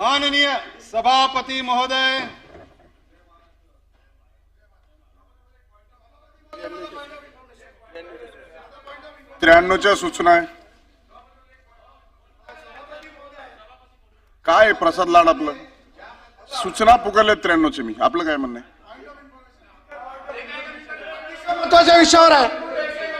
माननीय सभापती महोदय। त्र्याण्णवच्या सूचना आहे. काय प्रसाद लाड आपलं? सूचना पुकारले त्र्याण्णवचे मी. आपलं काय म्हणणं आहे? महत्त्वाच्या विषयावर आहे.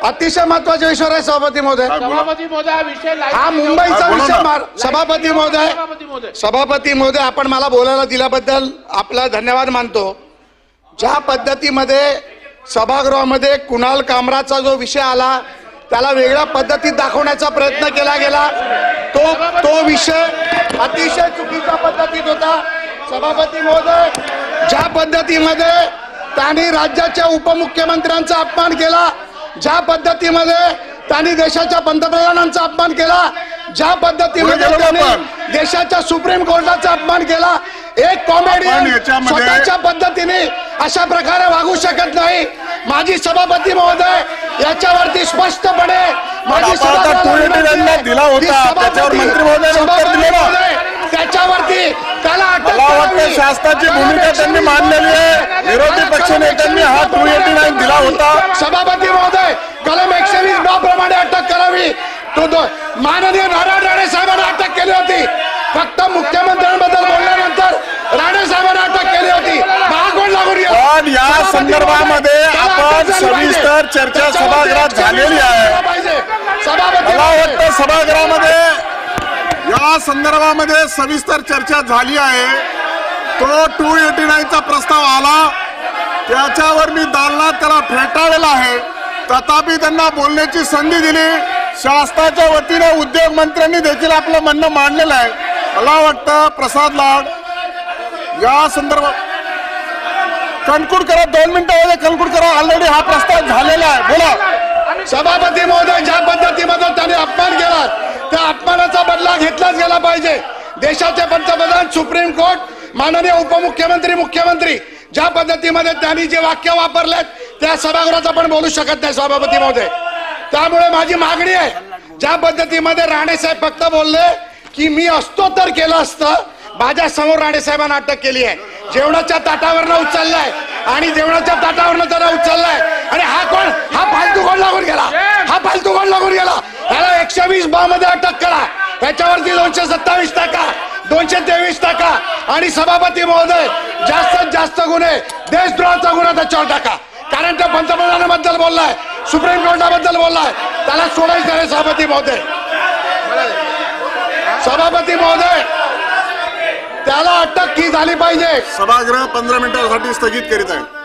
अतिशय महत्त्वाच्या विषयावर आहे सभापती महोदय. सभापती हा विषय हा मुंबईचा विषय. मार- सभापती महोदय सभापती महोदय. सभापती महोदय आपण मला बोलायला दिल्याबद्दल आपला धन्यवाद मानतो. ज्या पद्धतीमध्ये सभागृहामध्ये कुणाल कामराचा जो विषय आला त्याला वेगळ्या पद्धतीत दाखवण्याचा प्रयत्न केला गेला. तो तो विषय अतिशय चुकीच्या पद्धतीत होता. सभापती महोदय ज्या पद्धतीमध्ये त्यांनी राज्याच्या उपमुख्यमंत्र्यांचा अपमान केला ज्या पद्धतीमध्ये त्यांनी देशाच्या पंतप्रधानांचा अपमान केला ज्या पद्धतीमध्ये त्यांनी. देशाच्या सुप्रीम कोर्टाचा अपमान केला एक कॉमेडियन स्वतःच्या पद्धतीने अशा प्रकारे वागू शकत नाही माजी सभापती महोदय याच्यावरती स्पष्टपणे माजी आपण आता सभागृहाला 280 विनंती आहे दिला होता. की सभापती- त्याच्यावरती त्याला अटक. शासनाची भूमिका त्यांनी मांडलेली आहे विरोधी पक्ष नेत्यांनी हा 120 टू एटी नाईन दिला होता सभापती महोदय कलम एकशे वीस ब प्रमाणे अटक करावी दो माननीय नारायण राणे साहेबांना अटक केली होती. फक्त मुख्यमंत्र्यांबद्दल बोलल्यानंतर राणे साहेबांना अटक केली होती. महागोड लागून. पण या संदर्भामध्ये आपण. सविस्तर चर्चा सभागृहात झालेली आहे. सभापती सभागृहामध्ये या संदर्भामध्ये सविस्तर चर्चा झाली आहे. तो टू एटी नाईनचा प्रस्ताव आला. त्याच्यावर मी दालनात त्याला फेटाळलेला आहे. तथापि त्यांना बोलण्याची संधी दिली. शासनाच्या वतीने उद्योग मंत्र्यांनी देखील आपलं म्हणणं मांडलेलं आहे. मला वाटतं प्रसाद लाड या संदर्भात कणकूड करा दोन मिनिटामध्ये कणकूड करा ऑलरेडी हा प्रस्ताव झालेला आहे. बोला. सभापती महोदय ज्या पद्धतीमध्ये त्यांनी अपमान केला त्या अपमानाचा बदला घेतलाच गेला पाहिजे. देशाचे पंतप्रधान सुप्रीम कोर्ट माननीय उपमुख्यमंत्री मुख्यमंत्री ज्या पद्धतीमध्ये त्यांनी जे वाक्य वापरलेत त्या सभागृहात आपण बोलू शकत नाही सभापती महोदय. त्यामुळे माझी मागणी आहे. ज्या पद्धतीमध्ये राणे साहेब फक्त बोलले की मी असतो तर केलं असतं माझ्यासमोर राणे साहेबांना अटक केली आहे. जेवणाच्या ताटावरनं उचललाय आणि जेवणाच्या ताटावरनं त्याला उचललाय. आणि हा कोण? हा फालतू कोण लागून गेला? हा फालतू कोण लागून गेला? ह्याला एकशे वीस बा मध्ये अटक करा. त्याच्यावरती दोनशे सत्तावीस टाका दोनशे तेवीस टाका. आणि सभापती महोदय जास्तीत जास्त गुन्हे देशद्रोहाचा गुन्हा त्याच्यावर टाका. कारण त्या पंतप्रधानाबद्दल बोललाय. सुप्रीम कोर्टाबद्दल बोललाय. त्याला सोडायचं नाही सभापती महोदय. सभापती महोदय त्याला अटक की झाली पाहिजे? सभागृह पंधरा मिनिटांसाठी स्थगित करीत आहे.